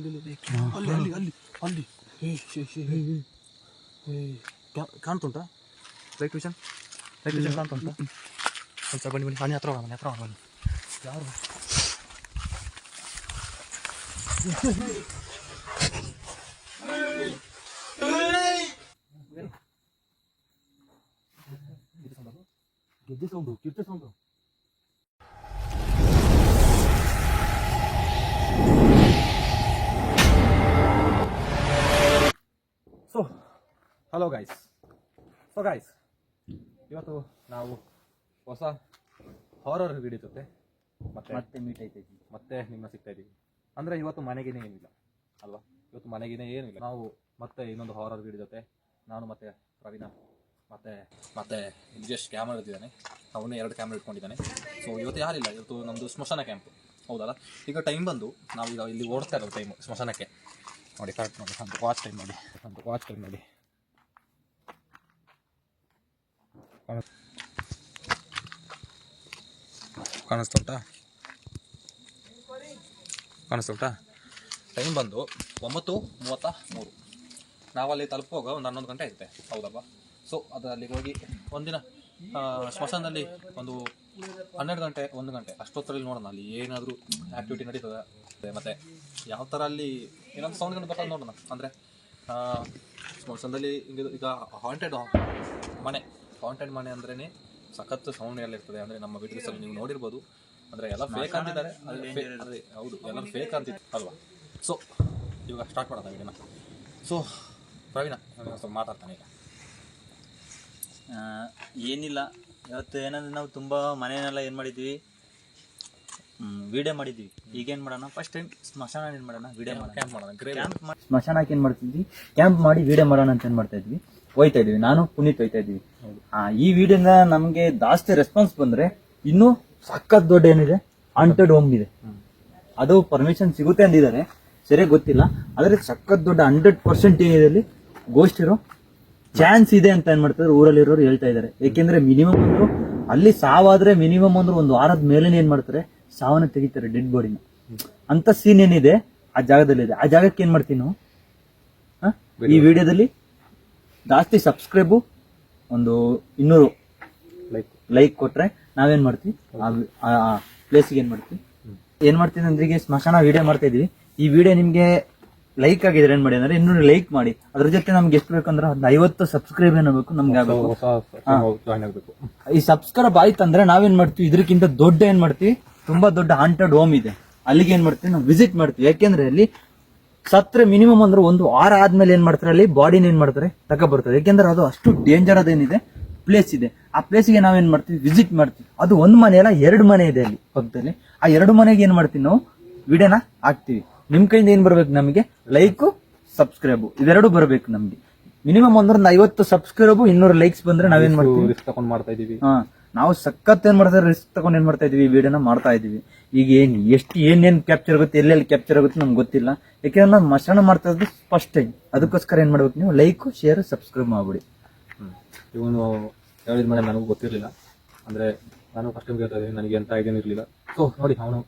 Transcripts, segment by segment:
ಅಲ್ಲಿ ಅಲ್ಲಿ ಅಲ್ಲಿ ಅಲ್ಲಿ ಹೇ ಶೇ ಶೇ ಹೇ ಹೇ. ಹೇ ಕ್ಯಾ- ಕಾಣ್ತುಂಟಾ ಲೈಟ್ ವಿಷನ್ ಲೈಟ್ ವಿಷನ್ ಕಾಣ್ತುಂಟಾ ಒಂದು ಸ್ವಲ್ಪ ಬನ್ನಿ ಬನ್ನಿ ಮನೆ ಹತ್ರ ಹೋಗೋಣ ಮನೆ ಹತ್ರ ಹೋಗೋಣ ಬನ್ನಿ ಯಾರು ಗೆದ್ದೆ sound ಕಿರ್ತೆ sound hello guys so guys ಇವತ್ತು ನಾವು ಹೊಸ ಹಾರರ್ ವಿಡಿಯೋ ಜೊತೆ ಮತ್ತೆ ಮತ್ತೆ ಮೀಟ್ ಐತೆ ಮತ್ತೆ ನಿಮ್ಮ ಸಿಗ್ತಾ ಇದ್ದೀವಿ ಅಂದರೆ ಇವತ್ತು ಮನೆಗೇನೆ ಏನಿಲ್ಲ ಅಲ್ವಾ? ಇವತ್ತು ಮನೆಗೇನೆ ಏನಿಲ್ಲ. ನಾವು ಮತ್ತೆ ಇನ್ನೊಂದು ಹಾರರ್ ವಿಡಿಯೋ ಜೊತೆ ನಾನು ಮತ್ತೆ ಪ್ರವೀಣ ಮತ್ತೆ ಮತ್ತೆ ಜಸ್ಟ್ ಕ್ಯಾಮ್ರಾ ಇರ್ತಿದ್ದಾನೆ ಅವನು ಎರಡು ಕ್ಯಾಮ್ರಾ ಇಟ್ಕೊಂಡಿದ್ದಾನೆ. ಸೊ ಇವತ್ತು ಯಾರಿಲ್ಲ? ಇವತ್ತು ನಮ್ಮದು ಸ್ಮಶಾನ ಕ್ಯಾಂಪ್ ಹೌದಲ್ಲ? ಈಗ ಟೈಮ್ ಬಂದು ನಾವು ಈಗ ಇಲ್ಲಿ ಓಡ್ತಾ ಇರೋದು ಟೈಮ್ ಸ್ಮಶಾನಕ್ಕೆ. ನೋಡಿ ಕರೆಕ್ಟ್ ನೋಡಿ ಒಂದು ವಾಚ್ ಟೈಮ್ ನೋಡಿ ಒಂದು ವಾಚ್ ಟೈಮ್ ನೋಡಿ. ಕಾಣಿಸ್ತಾ ಉಂಟಾ? ಟೈಮ್ ಬಂದು ಒಂಬತ್ತು ಮೂವತ್ತ ಮೂರು. ನಾವಲ್ಲಿ ತಲುಪುವಾಗ ಒಂದು ಹನ್ನೊಂದು ಗಂಟೆ ಆಗುತ್ತೆ ಹೌದಪ್ಪ ಸೊ ಅಲ್ಲಿಗೆ ಹೋಗಿ ಒಂದಿನ ಸ್ಮಶಾನದಲ್ಲಿ ಒಂದು ಹನ್ನೆರಡು ಗಂಟೆ, ಒಂದು ಗಂಟೆ, ಅಷ್ಟೊತ್ತರಲ್ಲಿ ನೋಡೋಣ. ಅಲ್ಲಿ ಏನಾದರೂ ಆ್ಯಕ್ಟಿವಿಟಿ ನಡೀತದೆ. ಮತ್ತು ಯಾವ ಥರ ಅಲ್ಲಿ ಏನಾದ್ರು ಸೌಂಡ್ಗಳು ಬರ್ತದೆ ನೋಡೋಣ. ಅಂದರೆ ಸ್ಮಶಾನದಲ್ಲಿ ಈಗ ಹಾಂಟೆಡ್ ಮನೆ. ಹಾಂಟೆಡ್ ಮನೆ ಅಂದ್ರೇ ಸಖತ್ ಸೌಂಡ್ ಎಲ್ಲ ಇರ್ತದೆ ಅಂದ್ರೆ ನಮ್ಮ ವಿಡಿಯೋಸಲ್ಲಿ ನೀವು ನೋಡಿರ್ಬೋದು. ಅಂದ್ರೆ ಎಲ್ಲ ಫೇಕ್ ಅಂತಿದ್ದಾರೆ. ಅದೇ ಹೌದು. ಎಲ್ಲ ಫೇಕ್ ಅಂತಿತ್ತು ಅಲ್ವಾ? ಸೊ ಇವಾಗ ಸ್ಟಾರ್ಟ್ ಮಾಡೋಣ ವಿಡಿಯೋನ. ಸೊ ಪ್ರವೀಣ ನಾನು ಸ್ವಲ್ಪ ಮಾತಾಡ್ತಾನೆ ಈಗ. ಆ, ಏನಿಲ್ಲ. ಇವತ್ತು ಏನಂದ್ರೆ ನಾವು ತುಂಬ ಮನೆಯನ್ನೆಲ್ಲ ಏನು ಮಾಡಿದ್ವಿ? ವಿಡಿಯೋ ಮಾಡಿದ್ವಿ. ಈಗ ಏನು ಮಾಡೋಣ? ಫಸ್ಟ್ ಟೈಮ್ ಸ್ಮಶಾನ ಏನು ಮಾಡೋಣ? ವಿಡಿಯೋ ಮಾಡೋಣ. ಕ್ಯಾಂಪ್ ಮಾಡೋಣ ಕ್ಯಾಂಪ್ ಕ್ಯಾಂಪ್ ಸ್ಮಶಾನಕ್ಕೆ ಏನು ಮಾಡ್ತಿದ್ವಿ? ಕ್ಯಾಂಪ್ ಮಾಡಿ ವಿಡಿಯೋ ಮಾಡೋಣ ಅಂತ ಏನು ಮಾಡ್ತಾ ಇದ್ವಿ? ಹೋಯ್ತಾ ಇದೀವಿ. ನಾನು ಪುನೀತ್ ಹೋಯ್ತಾ ಇದೀವಿ. ಆ, ಈ ವಿಡಿಯೋನ ನಮಗೆ ಜಾಸ್ತಿ ರೆಸ್ಪಾನ್ಸ್ ಬಂದ್ರೆ ಇನ್ನೂ ಸಖತ್ ದೊಡ್ಡ ಏನಿದೆ? ಅಂಟೆಡ್ ಹೋಮ್ ಇದೆ. ಅದು ಪರ್ಮಿಷನ್ ಸಿಗುತ್ತೆ ಅಂದಿದ್ದಾರೆ. ಸರಿಯಾಗಿ ಗೊತ್ತಿಲ್ಲ. ಆದ್ರೆ ಸಖತ್ ದೊಡ್ಡ ಹಂಡ್ರೆಡ್ ಪರ್ಸೆಂಟ್ ಏನಿದೆ ಅಲ್ಲಿ ಗೋಸ್ಟ್ ಇರೋ ಚಾನ್ಸ್ ಇದೆ ಅಂತ ಏನ್ ಮಾಡ್ತಾರೆ ಊರಲ್ಲಿರೋರು ಹೇಳ್ತಾ ಇದ್ದಾರೆ. ಏಕೆಂದ್ರೆ ಮಿನಿಮಮ್ ಅಂದ್ರು ಅಲ್ಲಿ ಸಾವಾದ್ರೆ ಮಿನಿಮಮ್ ಅಂದ್ರೆ ಒಂದು ವಾರದ ಮೇಲೇ ಏನ್ ಮಾಡ್ತಾರೆ? ಸಾವನ್ನ ತೆಗಿತಾರೆ ಡೆಡ್ ಬಾಡಿನ ಅಂತ ಸೀನ್ ಏನಿದೆ? ಆ ಜಾಗದಲ್ಲಿ ಇದೆ ಆ ಜಾಗಕ್ಕೆ ಏನ್ ಮಾಡ್ತೀನಿ ನಾವು? ಈ ವಿಡಿಯೋದಲ್ಲಿ ಜಾಸ್ತಿ ಸಬ್ಸ್ಕ್ರೈಬು ಒಂದು ಇನ್ನೂರು ಲೈಕ್ ಲೈಕ್ ಕೊಟ್ಟರೆ ನಾವೇನ್ ಮಾಡ್ತೀವಿ? ಆ ಪ್ಲೇಸಿಗೆ ಏನು ಮಾಡ್ತೀವಿ? ಏನು ಮಾಡ್ತೀವಿ ಅಂದ್ರೆ ಈಗ ಸ್ಮಶಾನ ವಿಡಿಯೋ ಮಾಡ್ತಾ ಇದೀವಿ ಈ ವಿಡಿಯೋ ನಿಮಗೆ ಲೈಕ್ ಆಗಿದ್ರೆ ಏನು ಮಾಡಿ ಅಂದ್ರೆ ಇನ್ನೂರು ಲೈಕ್ ಮಾಡಿ. ಅದ್ರ ಜೊತೆ ನಮ್ಗೆ ಎಷ್ಟು ಬೇಕಂದ್ರೆ ಒಂದು ಐವತ್ತು ಸಬ್ಸ್ಕ್ರೈಬ್ ಏನಬೇಕು ನಮ್ಗೆ ಆಗ್ಬೇಕು. ಈ ಸಬ್ಸ್ಕ್ರೈಬ್ ಆಯ್ತಂದ್ರೆ ನಾವೇನ್ ಮಾಡ್ತೀವಿ? ಇದಕ್ಕಿಂತ ದೊಡ್ಡ ಏನ್ ಮಾಡ್ತೀವಿ? ತುಂಬಾ ದೊಡ್ಡ ಹಾಂಟೆಡ್ ಹೋಮ್ ಇದೆ. ಅಲ್ಲಿಗೆ ಏನ್ ಮಾಡ್ತೀವಿ? ನಾವು ವಿಸಿಟ್ ಮಾಡ್ತೀವಿ. ಯಾಕೆಂದ್ರೆ ಅಲ್ಲಿ ಸತ್ರೆ ಮಿನಿಮಮ್ ಅಂದ್ರೆ ಒಂದು ವಾರ ಆದ್ಮೇಲೆ ಏನ್ ಮಾಡ್ತಾರೆ ಅಲ್ಲಿ ಬಾಡಿನ ಏನ್ ಮಾಡ್ತಾರೆ? ತಗೊಬರ್ತಾರೆ ಯಾಕೆಂದ್ರೆ ಅದು ಅಷ್ಟು ಡೇಂಜರ್ ಅದೇನಿದೆ ಪ್ಲೇಸ್ ಇದೆ. ಆ ಪ್ಲೇಸ್ಗೆ ನಾವೇನ್ ಮಾಡ್ತೀವಿ? ವಿಸಿಟ್ ಮಾಡ್ತೀವಿ. ಅದು ಒಂದ್ ಮನೆ ಅಲ್ಲ ಎರಡು ಮನೆ ಇದೆ ಅಲ್ಲಿ ಪಕ್ಕದಲ್ಲಿ. ಆ ಎರಡು ಮನೆಗೆ ಏನ್ ಮಾಡ್ತೀವಿ ನಾವು? ವಿಡಿಯೋನ ಹಾಕ್ತಿವಿ. ನಿಮ್ ಕೈಯಿಂದ ಏನ್ ಬರ್ಬೇಕು ನಮಗೆ? ಲೈಕ್ ಸಬ್ಸ್ಕ್ರೈಬ್ ಇವೆರಡು ಬರ್ಬೇಕು ನಮ್ಗೆ. ಮಿನಿಮಮ್ ಒಂದ್ರಿಂದ ಐವತ್ತು ಸಬ್ಸ್ಕ್ರೈಬ್ ಇನ್ನೂರು ಲೈಕ್ಸ್ ಬಂದ್ರೆ ನಾವೇನ್ ಮಾಡ್ತೀವಿ? ಮಾಡ್ತಾ ಇದೀವಿ ಹಾ. ನಾವು ಸಖತ್ ಏನ್ ಮಾಡ್ತಾರೆ ರಿಸ್ಕ್ ತಗೊಂಡು ಏನ್ ಮಾಡ್ತಾ ಇದೀವಿ ವಿಡಿಯೋನ ಮಾಡ್ತಾ ಇದೀವಿ. ಈಗ ಏನ್, ಎಷ್ಟು, ಏನೇನ್ ಕ್ಯಾಪ್ಚರ್ ಆಗುತ್ತೆ, ಎಲ್ಲೆಲ್ಲಿ ಕ್ಯಾಪ್ಚರ್ ಆಗುತ್ತೆ ನಮ್ಗೆ ಗೊತ್ತಿಲ್ಲ. ಯಾಕೆಂದ್ರೆ ನಾವು ಮಶರಣ ಮಾಡ್ತಾ ಇದ್ದು ಫಸ್ಟ್ ಟೈಮ್ ಅದಕ್ಕೋಸ್ಕರ ಏನ್ ಮಾಡ್ಬೇಕು ನೀವು ಲೈಕ್ ಶೇರ್ ಸಬ್ಸ್ಕ್ರೈಬ್ ಮಾಡ್ಬಿಡಿ. ಇವನು ಹೇಳಿದ ಮೇಲೆ ನನಗೂ ಗೊತ್ತಿರಲಿಲ್ಲ. ಅಂದ್ರೆ ನಾನು ಫಸ್ಟ್ ಟೈಮ್ ಕೇಳ್ತಾ ನನಗೆ ಎಂತ ಐಡಿಯಾ ಇರಲಿಲ್ಲ. ಸೊ ನೋಡಿ, ಅವನು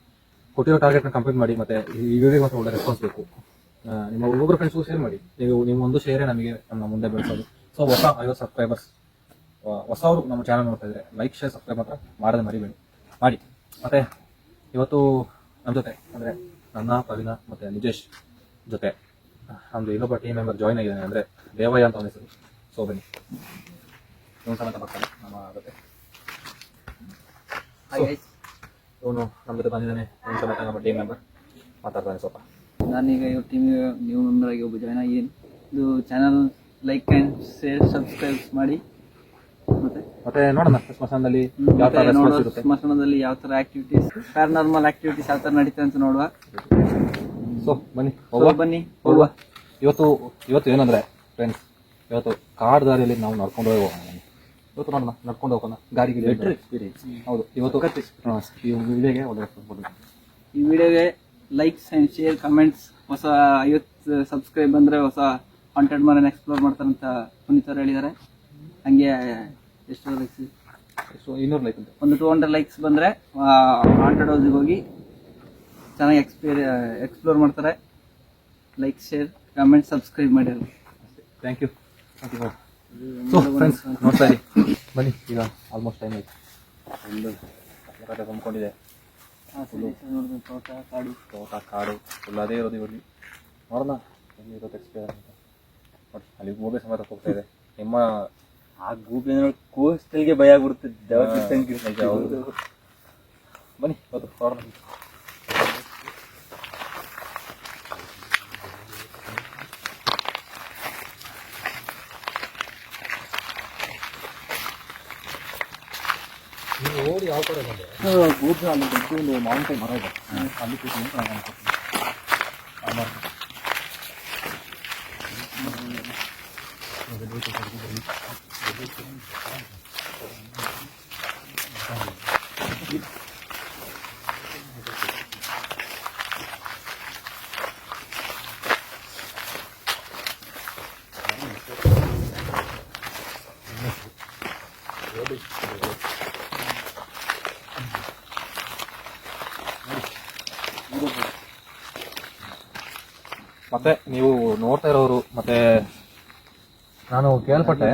ಕೊಟ್ಟಿರೋ ಟಾರ್ಗೆಟ್ನ ಕಂಪ್ಲೀಟ್ ಮಾಡಿ, ಮತ್ತೆ ಈ ಮತ್ತೆ ಒಳ್ಳೆ ರೆಸ್ಪಾನ್ಸ್ ಬೇಕು. ನಿಮ್ಮ ಒಬ್ಬೊಬ್ಬರು ಫ್ರೆಂಡ್ಸ್ಗೂ ಶೇರ್ ಮಾಡಿ. ನೀವು ನಿಮ್ಮ ಒಂದು ಶೇರೇ ನಮಗೆ ನಮ್ಮ ಮುಂದೆ ಬೆಳೆಸೋದು. ಸೊ ಹೊಸ ಐವತ್ತು ಸಬ್ಸ್ಕ್ರೈಬರ್ಸ್ ಹೊಸವರು ನಮ್ಮ ಚಾನಲ್ ನೋಡ್ತಾ ಇದ್ರೆ ಲೈಕ್ ಶೇರ್ ಸಬ್ಸ್ಕ್ರೈಬ್ ಮಾತ್ರ ಮಾಡೋದು ಮರಿಬೇಡಿ. ಮಾಡಿ. ಮತ್ತೆ ಇವತ್ತು ನಮ್ಮ ಜೊತೆ ಅಂದ್ರೆ ನನ್ನ ಪ್ರವೀಣ ಮತ್ತೆ ನಿಜೇಶ್ ಜೊತೆ ನಮ್ದು ಇನ್ನೊಬ್ಬ ಟೀಮ್ ಮೆಂಬರ್ ಜಾಯ್ನ್ ಆಗಿದ್ದಾನೆ ಅಂದ್ರೆ ದೇವಯ್ಯ ಅಂತ ಒಂದು ಹೆಸರು. ಸೊ ಬನ್ನಿ. ಇವನು ಸಮೇತ ಬರ್ತಾನೆ ನಮ್ಮ ಜೊತೆ. ಇವನು ನಮ್ಮ ಜೊತೆ ಬಂದಿದ್ದಾನೆ ಇವನು ಸಮೇತ ನಮ್ಮ ಟೀಮ್ ಮೆಂಬರ್ ಮಾತಾಡ್ತಾನೆ ಸ್ವಲ್ಪ. ನಾನೀಗ ಇವ್ರ ಟೀಮ್ ನ್ಯೂ ಮೆಂಬರ್ ಆಗಿ ಒಬ್ಬ ಜಾಯ್ನ್ ಆಗಿ ಇದು channel like and share subscribe ಮಾಡಿ. ಮತ್ತೆ. ನೋಡೋಣ ಸ್ಮಶಾನದಲ್ಲಿ ಯಾವ ತರ ರೆಸ್ಪಾನ್ಸ್ ನೋಡುವ ಇರುತ್ತೆ. ಸ್ಮಶಾನದಲ್ಲಿ ಯಾವ ಥರ ಆಕ್ಟಿವಿಟೀಸ್ ಪ್ಯಾರನಾರ್ಮಲ್ ಆಕ್ಟಿವಿಟೀಸ್ ಯಾವ ತರ ನಡೀತದೆ ಅಂತ ನೋಡುವ. ಸೊ ಬನ್ನಿ ಹೋಗುವ. ಬನ್ನಿ ಹೋಗುವ. ಇವತ್ತು ಇವತ್ತು ಏನಂದ್ರೆ ಫ್ರೆಂಡ್ಸ್ ಇವತ್ತು ಕಾಡ್ ದಾರಿಯಲ್ಲಿ ನಾವು ನಡ್ಕೊಂಡು ಹೋಗೋಣ ಇವತ್ತು ನೋಡೋಣ ನಡ್ಕೊಂಡು ಹೋಗೋಣ. ಗಾಡಿಗೆ ಬೆಟರ್ ಎಕ್ಸ್ಪೀರಿಯನ್ಸ್ ಹೌದು ಇವತ್ತು ಈ ವಿಡಿಯೋಗೆ ಈ ವಿಡಿಯೋಗೆ ಲೈಕ್ಸ್ ಆ್ಯಂಡ್ ಶೇರ್ ಕಮೆಂಟ್ಸ್ ಹೊಸ ಐವತ್ತು ಸಬ್ಸ್ಕ್ರೈಬ್ ಬಂದರೆ ಹೊಸ ಕಾಂಟೆಂಟ್ ಮನೆ ಎಕ್ಸ್ಪ್ಲೋರ್ ಮಾಡ್ತಾರಂತ ಪುನೀತ್ ಅವ್ರು ಹೇಳಿದ್ದಾರೆ. ಹಂಗೆ ಎಷ್ಟು ಲೈಕ್ಸ್ ಸೊ ಇನ್ನೂರು ಲೈಕ್ ಅಂತ ಒಂದು ಟೂ ಹಂಡ್ರೆಡ್ ಲೈಕ್ಸ್ ಬಂದರೆ ಹಾಂಟೆಡ್ ಹೌಸಿಗೆ ಹೋಗಿ ಚೆನ್ನಾಗಿ ಎಕ್ಸ್ಪೀರಿ ಎಕ್ಸ್ಪ್ಲೋರ್ ಮಾಡ್ತಾರೆ. ಲೈಕ್ ಶೇರ್ ಕಮೆಂಟ್ ಸಬ್ಸ್ಕ್ರೈಬ್ ಮಾಡಿ. ಥ್ಯಾಂಕ್ ಯು ಸೊ ಫ್ರೆಂಡ್ಸ್ ನೋಡ್ತಾ ಇರಿ. ಬನ್ನಿ ಈಗ ಆಲ್ಮೋಸ್ಟ್ ಟೈಮ್ ಆಯ್ತು. ಒಂದು ಕಡೆ ತುಂಬಿಕೊಂಡಿದೆ. ತೋಟ ಕಾಡು. ತೋಟ ಕಾಡು. ಫುಲ್ ಅದೇ ಇರೋದು ಇವಾಗ. ನೋಡೋಣ. ಎಲ್ಲಿ ಇರೋದು ಎಕ್ಸ್ಪೀರಿಯನ್ಸ್ ಅಂತ. ನೋಡಿ ಅಲ್ಲಿ ಹೋಗೇ ಸಮೇತ ಹೋಗ್ತಾ ಇದೆ. ನಿಮ್ಮ ಆ ಗೂಬೆ ಅಂದ್ರೆ ಕೋಸ್ಟಲ್ಗೆ ಭಯ ಆಗ್ಬಿಡುತ್ತೆ. ದೆವ್ವ ನಿಜ ಹೌದು ಬನ್ನಿ ಹೌದು ನೋಡೋಣ ನೀವು ಓಡಿ ಯಾವ ಕಡೆ ಬಂದೆ? ಗೂಬೆ ಅಲ್ಲಿ ದೊಡ್ಡ ಒಂದು ಮಾವಿನಕಾಯಿ ಮರ ಇದೆ. ಅಲ್ಲಿ ಕೂತ್ಕೊಂಡು ನಾನು ಅನ್ಕೊತೀನಿ ಆ ಮರ. ಮತ್ತೆ ನೀವು ನೋಡ್ತಾ ಇರೋರು ಮತ್ತೆ ನಾನು ಕೇಳ್ಪಟ್ಟೆ